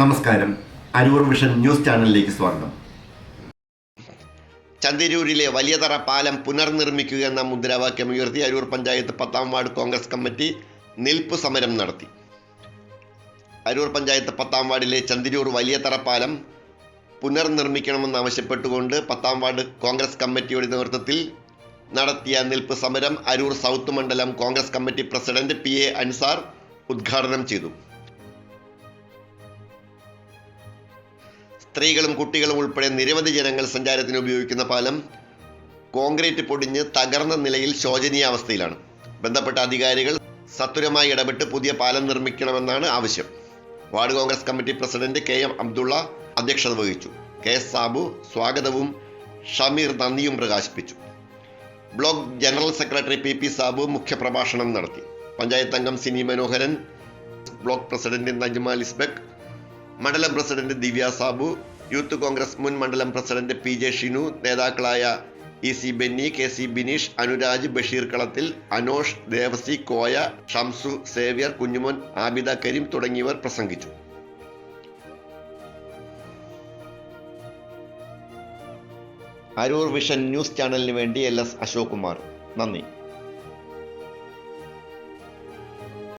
നമസ്കാരം. Aroor vision news ചാനലിലേക്ക് സ്വാഗതം. ചന്തിരൂരിലെ വലിയതറ പാലം പുനർനിർമ്മിക്കുക എന്ന മുദ്രാവാക്യം ഉയർത്തി അരൂർ പഞ്ചായത്ത് പത്താം വാർഡ് കോൺഗ്രസ് കമ്മിറ്റി നിൽപ്പ് സമരം നടത്തി. അരൂർ പഞ്ചായത്ത് പത്താം വാർഡിലെ ചന്തിരൂർ വലിയതറ പാലം പുനർനിർമ്മിക്കണമെന്നാവശ്യപ്പെട്ടുകൊണ്ട് പത്താം വാർഡ് കോൺഗ്രസ് കമ്മിറ്റിയുടെ നേതൃത്വത്തിൽ നടത്തിയ നിൽപ്പ് സമരം അരൂർ സൗത്ത് മണ്ഡലം Congress committee president P A Ansar ഉദ്ഘാടനം ചെയ്തു. സ്ത്രീകളും കുട്ടികളും ഉൾപ്പെടെ നിരവധി ജനങ്ങൾ സഞ്ചാരത്തിന് ഉപയോഗിക്കുന്ന പാലം കോൺക്രീറ്റ് പൊടിഞ്ഞ് തകർന്ന നിലയിൽ ശോചനീയാവസ്ഥയിലാണ് ബന്ധപ്പെട്ട അധികാരികൾ സത്വരമായി ഇടപെട്ട് പുതിയ പാലം നിർമ്മിക്കണമെന്നാണ് ആവശ്യം. Ward Congress committee president K M Abdulla അധ്യക്ഷത വഹിച്ചു. കെ എസ് സാബു സ്വാഗതവും ഷമീർ നന്ദിയും പ്രകാശിപ്പിച്ചു. Block general secretary P P Sabu മുഖ്യപ്രഭാഷണം നടത്തി. പഞ്ചായത്ത് അംഗം സിനി മനോഹരൻ ബ്ലോക്ക് പ്രസിഡന്റ് നജ്മാൽ ഇസ്ബക് മണ്ഡലം president Divya Sabu youth Congress മുൻ മണ്ഡലം പ്രസിഡന്റ് പി ജെ ഷിനു നേതാക്കളായ E C Benny K C Bineesh Anuraj Basheer Kalathil Anosh Devasi Koya Shamsu Xavier Kunjumon Abida Kareem തുടങ്ങിയവർ പ്രസംഗിച്ചു. Aroor vision news ചാനലിന് വേണ്ടി എൽ എസ് അശോക് കുമാർ നന്ദി.